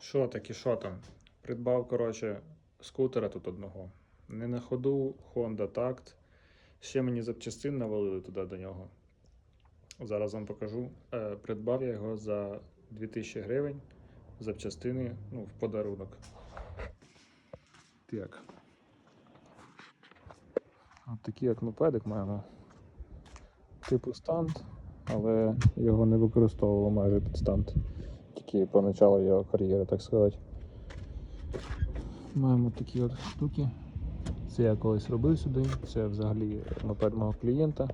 Що таке, що там? Придбав, коротше, скутера тут одного. Не на ходу, Honda Tact. Ще мені запчастин навалили туди до нього. Зараз вам покажу. Е, придбав я його за 2000 гривень. Запчастини ну, в подарунок. Так. От такий от маємо. Типу станд, але його не використовував майже під станд. Тільки поначалу його кар'єри, так сказати. Маємо такі от штуки. Це я колись робив сюди. Це взагалі мопед мого клієнта.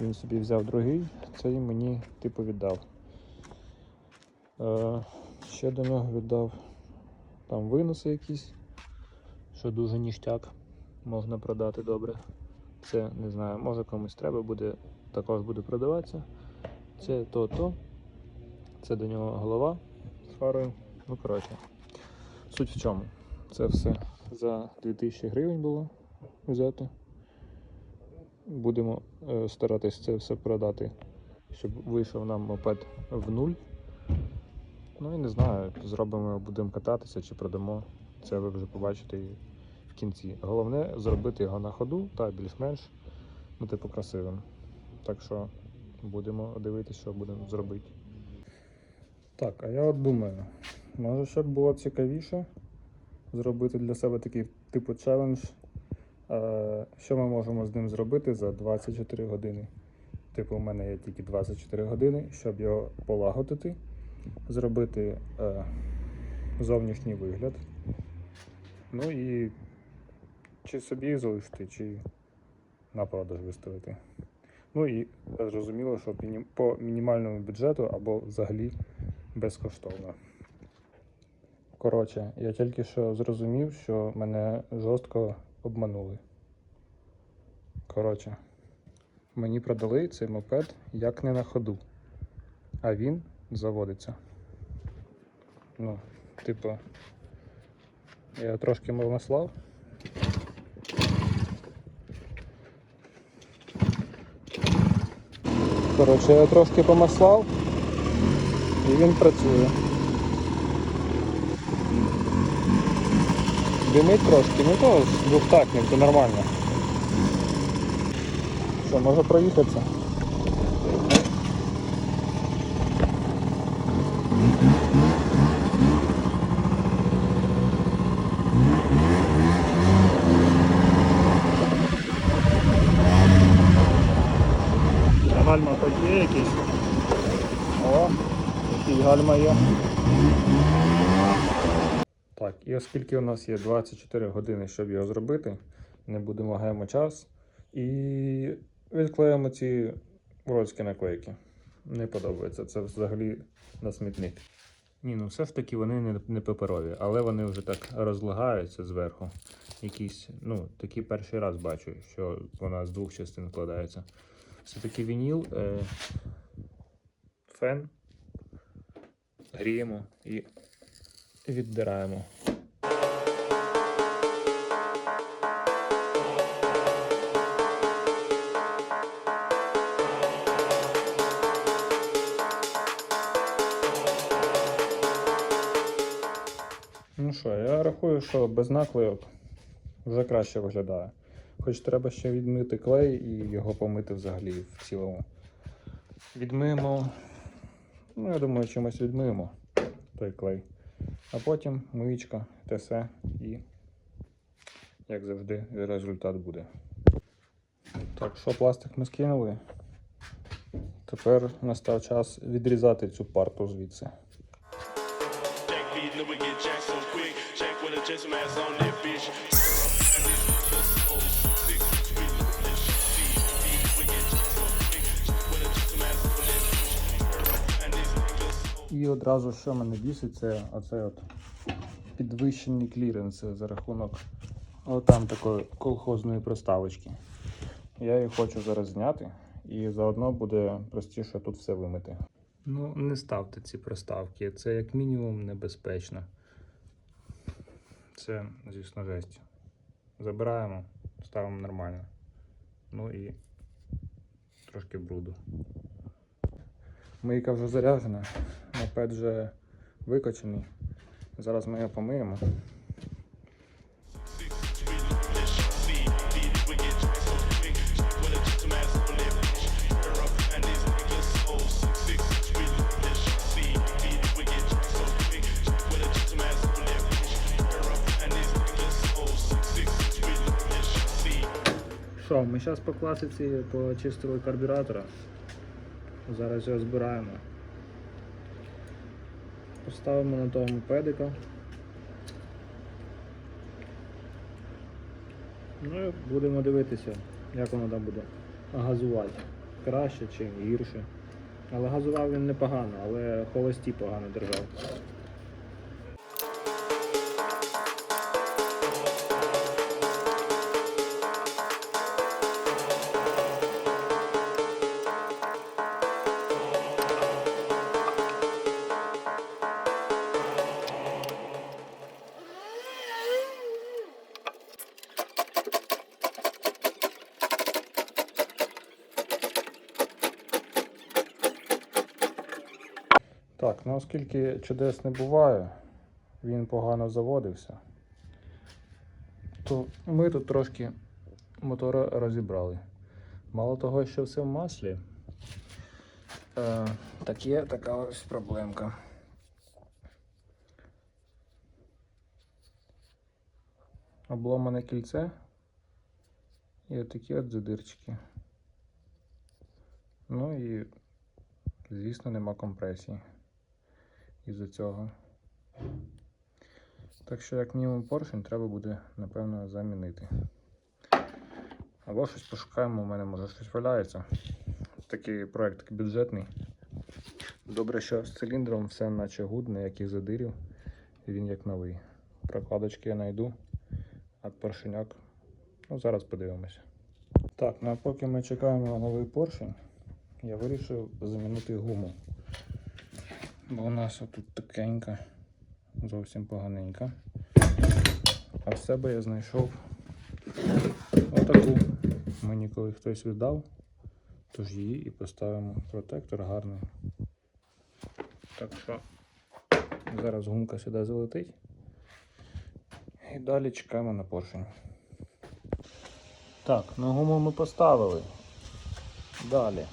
Він собі взяв другий, цей мені типу віддав. Е, ще до нього віддав там виноси якісь, що дуже ніштяк, можна продати добре. Це не знаю, може комусь треба буде, також буде продаватися. Це то-то. Це до нього голова фарою. Ну, коротше. Суть в чому? Це все за 2000 гривень було взято. Будемо е, старатись це все продати, щоб вийшов нам мопед в нуль. Ну і не знаю, зробимо, будемо кататися чи продамо. Це ви вже побачите і в кінці. Головне зробити його на ходу та більш-менш ну, типу, красивим. Так що будемо дивитися, що будемо зробити. Так, а я от думаю, може щоб було цікавіше зробити для себе такий типу челендж. Е, Що ми можемо з ним зробити за 24 години? Типу, у мене є тільки 24 години, щоб його полагодити, зробити е, зовнішній вигляд. Ну і чи собі залишити, чи на продаж виставити. Ну і зрозуміло, що по мінімальному бюджету або взагалі безкоштовно. Коротше, я тільки що зрозумів, що мене жорстко обманули. Коротше, мені продали цей мопед як не на ходу, а він заводиться. Ну, типу, я трошки маслав. Коротше, я трошки помаслав і він працює. Димить трошки, ну то з двохтактним, то нормально. Що, може проїхатися? Хоч є якісь. Який гальма є. Так, і оскільки у нас є 24 години, щоб його зробити, не будемо гаємо час і відклеїмо ці уродські наклейки. Не подобається, це взагалі на смітник. Ні, ну все ж таки вони не, паперові, але вони вже так розлагаються зверху. Якісь, ну, такий перший раз бачу, що вона з двох частин складається. Все таки вініл, е, фен, гріємо і віддираємо. Ну що, я рахую, що без наклейок вже краще виглядає. Хоч треба ще відмити клей і його помити взагалі в цілому. Відмиємо. Ну, я думаю, чимось відмиємо той клей. А потім миючка, те все і, як завжди, результат буде. Так, що пластик ми скинули. Тепер настав час відрізати цю парту звідси. Jack І одразу, що мене бісить, це оце от підвищений кліренс за рахунок отам такої колхозної проставочки. Я її хочу зараз зняти і заодно буде простіше тут все вимити. Ну, не ставте ці проставки, це як мінімум небезпечно. Це, звісно, жесть. Забираємо, ставимо нормально. Ну і трошки бруду. Мийка вже заряджена, мопед вже викочений. Зараз ми його помиємо. Що, ми зараз по класиці почистили карбюратора. Зараз його збираємо. Поставимо на того педика. Ну і будемо дивитися, як воно там буде газувати. Краще чи гірше. Але газував він непогано, але холості погано держав. Ну оскільки чудес не буває, він погано заводився, то ми тут трошки мотора розібрали. Мало того, що все в маслі, е, так є така ось проблемка. Обломане кільце і отакі от задирчики. Ну і, звісно, нема компресії із-за цього. Так що, як мінімум, поршень треба буде, напевно, замінити. Або щось пошукаємо, у мене може щось валяється. Такий проект бюджетний. Добре, що з циліндром все наче гудне, і задирів. Він як новий. Прокладочки я знайду, а поршеняк. Ну, зараз подивимося. Так, ну а поки ми чекаємо на новий поршень, я вирішив замінити гуму. Бо у нас отут такенька, зовсім поганенька. А в себе я знайшов отаку. Мені коли хтось віддав, тож її і поставимо. Протектор гарний. Так що зараз гумка сюди залетить. І далі чекаємо на поршень. Так, ну гуму ми поставили. Далі.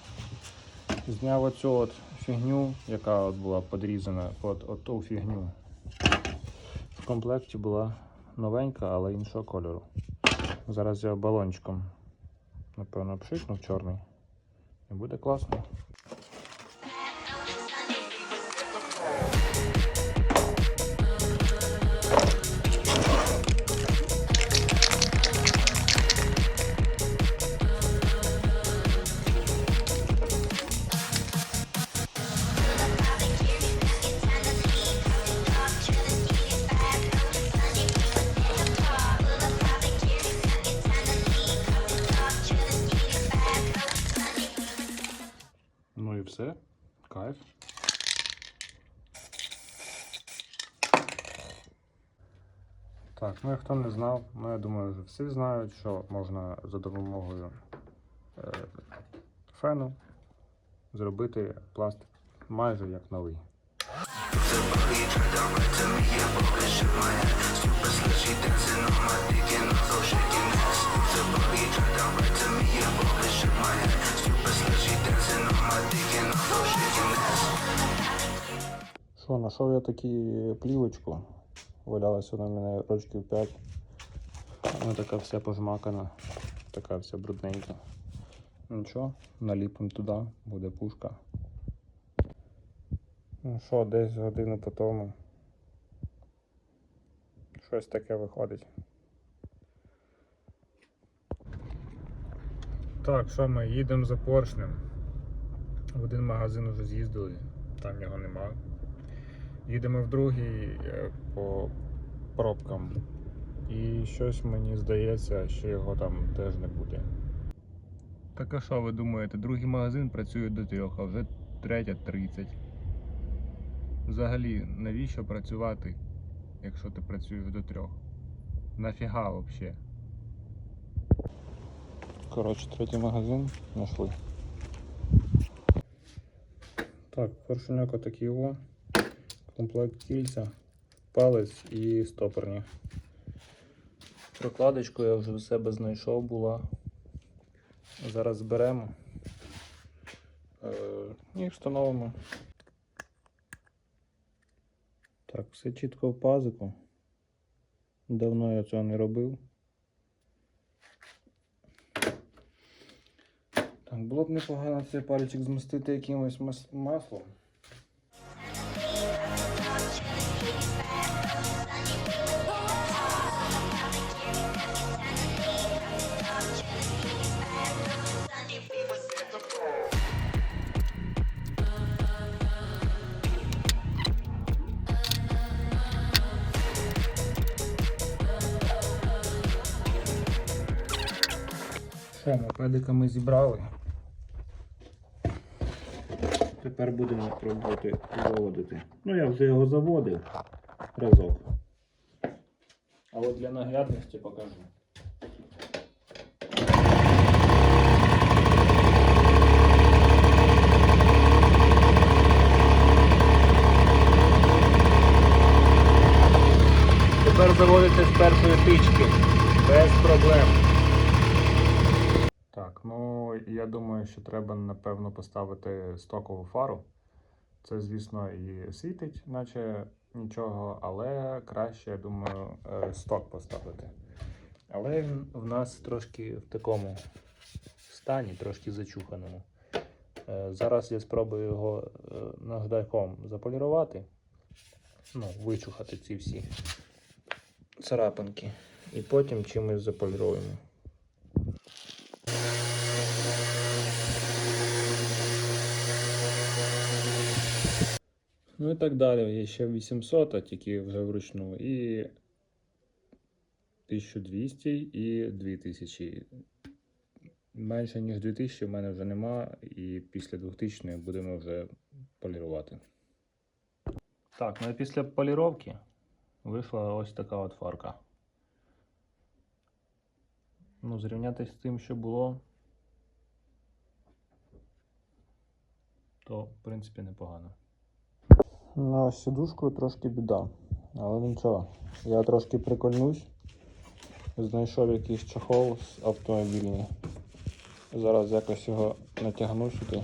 Зняв оцю от фігню, яка от була подрізана от, от ту фігню. В комплекті була новенька, але іншого кольору. Зараз я балончиком, напевно, пшикнув чорний. І буде класно. Все. Кайф. Так, ну і хто не знав, ну я думаю, вже всі знають, що можна за допомогою е, фену зробити пластик майже як новий. Що, знайшов я таку плівочку. Валялася вона в мене років 5. Вона така вся пожмакана, така вся брудненька. Нічого, наліпимо туди, буде пушка. Ну що, десь годину по тому. Щось таке виходить. Так, що ми їдемо за поршнем. В один магазин уже з'їздили, там його нема. Їдемо в другий е, по пробкам. І щось мені здається, що його там теж не буде. Так а що ви думаєте, другий магазин працює до трьох, а вже третя 30. Взагалі, навіщо працювати, якщо ти працюєш до трьох? Нафіга взагалі? Коротше, третій магазин знайшли. Так, поршеньок отакий о. Комплект кільця. палець і стопорні. Прокладочку я вже у себе знайшов була. Зараз зберемо е, і встановимо. Так, все чітко в пазику. Давно я цього не робив. Так, було б непогано цей пальчик змастити якимось маслом. Що, мопедика ми зібрали. Тепер будемо пробувати заводити. Ну, я вже його заводив разок. А от для наглядності покажу. Тепер заводиться з першої тички. Без проблем. Так, ну я думаю, що треба напевно поставити стокову фару. Це, звісно, і світить, наче нічого, але краще, я думаю, е, сток поставити. Але він в нас трошки в такому стані, трошки зачуханому. Е, Зараз я спробую його е, наждаком заполірувати, ну, вичухати ці всі царапинки. І потім чимось заполіруємо. Ну і так далі. Є ще 800, а тільки вже вручну, і 1200 і 2000. Менше ніж 2000 в мене вже нема, і після 2000 будемо вже полірувати. Так, ну і після поліровки вийшла ось така от фарка. Ну, зрівняти з тим, що було, то в принципі непогано. На сідушку трошки біда, але нічого. Я трошки прикольнусь. Знайшов якийсь чохол з автомобільний. Зараз якось його натягну сюди.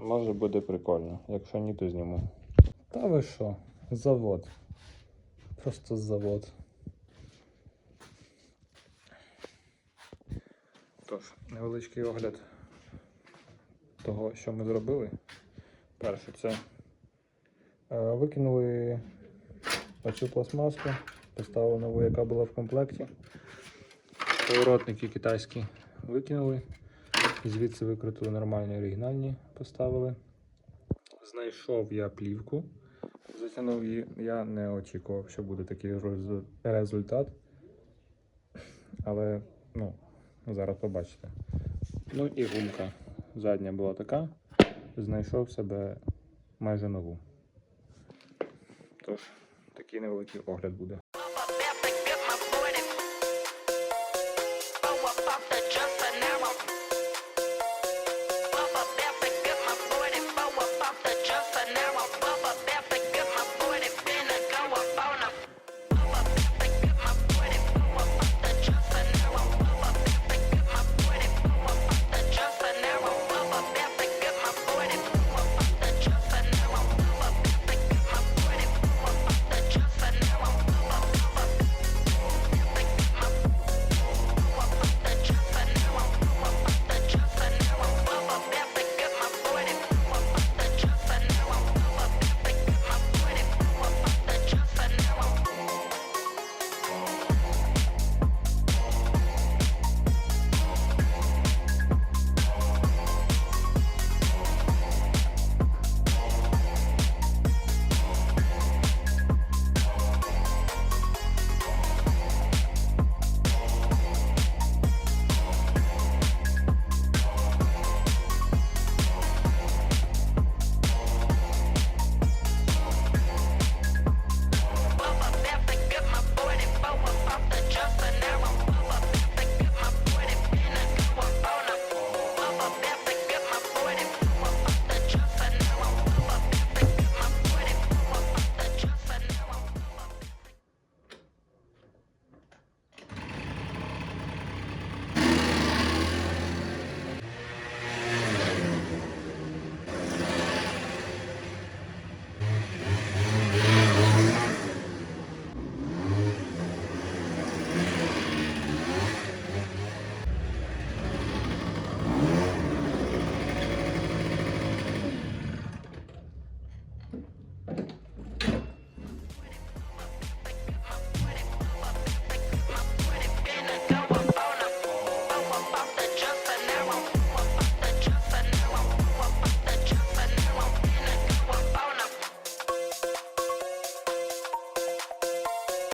Може буде прикольно. Якщо ні, то зніму. Та ви що? Завод. Просто завод. Тож, невеличкий огляд того, що ми зробили. Перше, це Викинули оцю пластмаску, поставили нову, яка була в комплекті. Поворотники китайські викинули. Звідси викрутили нормальні оригінальні, поставили. Знайшов я плівку, затягнув її. Я не очікував, що буде такий результат. Але ну, зараз побачите. Ну і гумка. Задня була така. Знайшов себе майже нову. Тож, такий невеликий огляд буде.